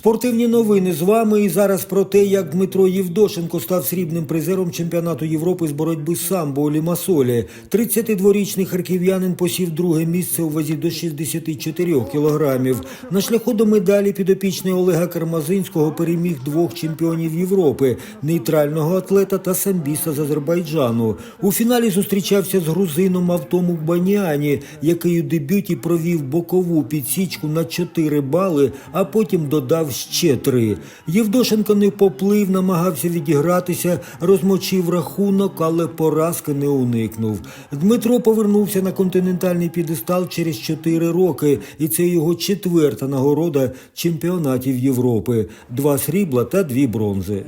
Спортивні новини з вами і зараз про те, як Дмитро Євдошенко став срібним призером чемпіонату Європи з боротьби самбо у Лімасолі. 32-річний харків'янин посів друге місце у вазі до 64 кілограмів. На шляху до медалі підопічний Олега Кармазинського переміг двох чемпіонів Європи – нейтрального атлета та самбіста з Азербайджану. У фіналі зустрічався з грузином Автому Баніані, який у дебюті провів бокову підсічку на 4 бали, а потім додав ще три. Євдошенко не поплив, намагався відігратися, розмочив рахунок, але поразки не уникнув. Дмитро повернувся на континентальний підестал через 4 роки, і це його четверта нагорода чемпіонатів Європи: два срібла та дві бронзи.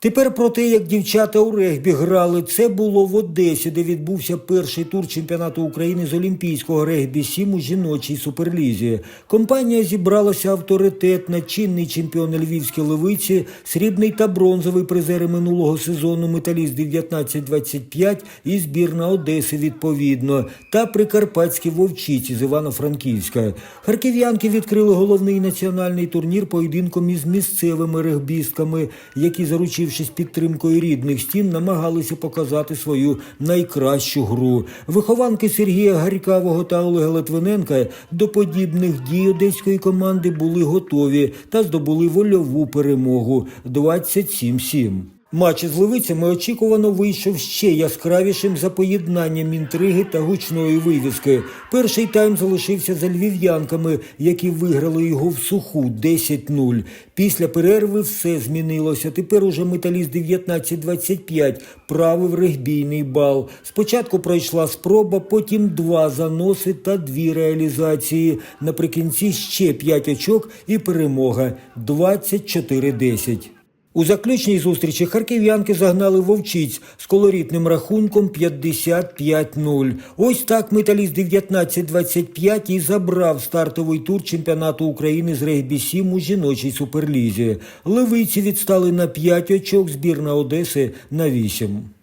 Тепер про те, як дівчата у регбі грали, це було в Одесі, де відбувся перший тур чемпіонату України з олімпійського регбі 7 у жіночій суперлізі. Компанія зібралася авторитетна, чинний чемпіон Львівські левиці, срібний та бронзовий призери минулого сезону металіст 1925 і збірна Одеси відповідно, та прикарпатські вовчиці з Івано-Франківська. Харків'янки відкрили головний національний турнір поєдинком із місцевими регбістками, які заручившись підтримкою рідних стін, намагалися показати свою найкращу гру. Вихованки Сергія Гарькавого та Олега Литвиненка до подібних дій одеської команди були готові та здобули вольову перемогу 27-7. Матч із левицями очікувано вийшов ще яскравішим за поєднанням інтриги та гучної вивіски. Перший тайм залишився за львів'янками, які виграли його в суху 10-0. Після перерви все змінилося. Тепер уже металіст 19-25 правив регбійний бал. Спочатку пройшла спроба, потім два заноси та дві реалізації. Наприкінці ще п'ять очок і перемога 24-10. У заключній зустрічі харків'янки загнали вовчиць з колоритним рахунком 55-0. Ось так металіст 19-25 і забрав стартовий тур чемпіонату України з регбі-7 у жіночій суперлізі. Левиці відстали на 5 очок, збірна Одеси на 8.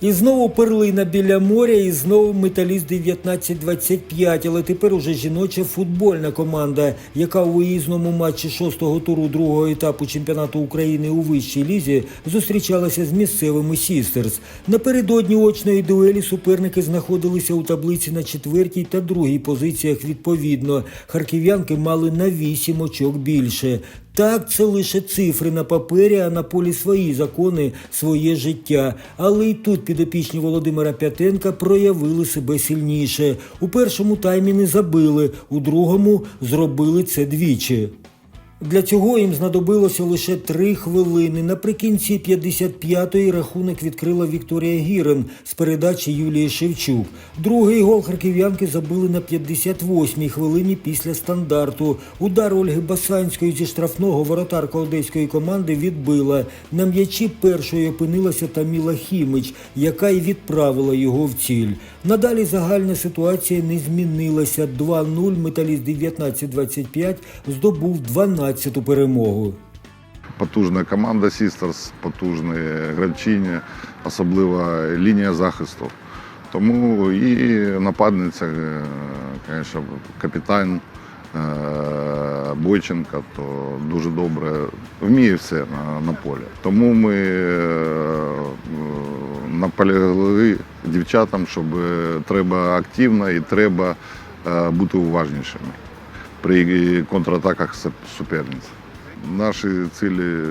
І знову перлина біля моря, і знову металіст 19-25, але тепер уже жіноча футбольна команда, яка у виїзному матчі шостого туру другого етапу чемпіонату України у вищій лізі зустрічалася з місцевими Сістерс. Напередодні очної дуелі суперники знаходилися у таблиці на четвертій та другій позиціях відповідно. Харків'янки мали на 8 очок більше. Так, це лише цифри на папері, а на полі свої закони, своє життя. Але й тут підопічні Володимира П'ятенка проявили себе сильніше. У першому таймі не забили, у другому зробили це двічі. Для цього їм знадобилося лише три хвилини. Наприкінці 55-ї рахунок відкрила Вікторія Гірен з передачі Юлії Шевчук. Другий гол харків'янки забили на 58-й хвилині після стандарту. Удар Ольги Басанської зі штрафного воротарка одеської команди відбила. На м'ячі першою опинилася Таміла Хімич, яка й відправила його в ціль. Надалі загальна ситуація не змінилася. 2-0 металіст 19-25 здобув 12-ту перемогу. Потужна команда Сістерс, потужні гравчині, особлива лінія захисту. Тому і нападниця, е, звісно, капітан е, Бойченка, то дуже добре вміє все на, на полі. Тому ми е, наполягли дівчатам, щоб треба активно і треба е, бути уважнішими при контратаках суперниць. Наші цілі,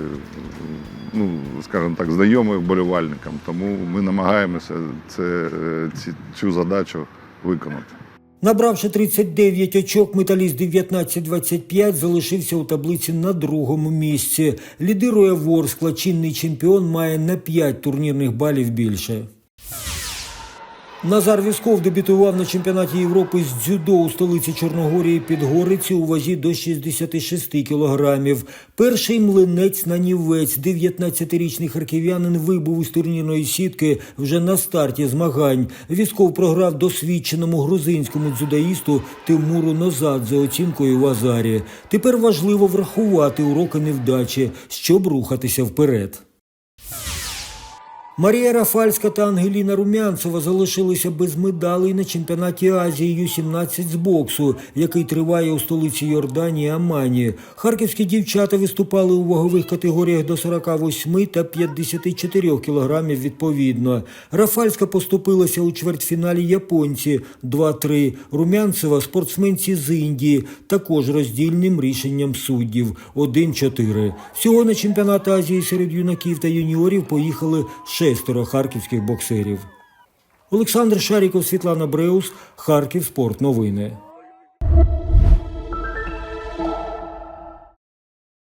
ну скажімо так, знайомі вболівальникам, тому ми намагаємося це, е, ці, цю задачу виконати. Набравши 39 очок, металіст 19-25 залишився у таблиці на другому місці. Лідирує Ворскла, чинний чемпіон має на 5 турнірних балів більше. Назар Вісков дебютував на чемпіонаті Європи з дзюдо у столиці Чорногорії Підгориці у вазі до 66 кілограмів. Перший млинець на нівець, 19-річний харків'янин вибув із турнірної сітки вже на старті змагань. Вісков програв досвідченому грузинському дзюдоїсту Тимуру Нозад за оцінкою в Азарі. Тепер важливо врахувати уроки невдачі, щоб рухатися вперед. Марія Рафальська та Ангеліна Румянцева залишилися без медалей на чемпіонаті Азії Ю-17 з боксу, який триває у столиці Йорданії Амані. Харківські дівчата виступали у вагових категоріях до 48 та 54 кілограмів відповідно. Рафальська поступилася у чвертьфіналі японці 2-3. Румянцева спортсменці з Індії, також роздільним рішенням суддів 1-4. Всього на чемпіонат Азії серед юнаків та юніорів поїхали шестеро харківських боксерів. Олександр Шаріков, Світлана Бреус, Харків Спорт. Новини.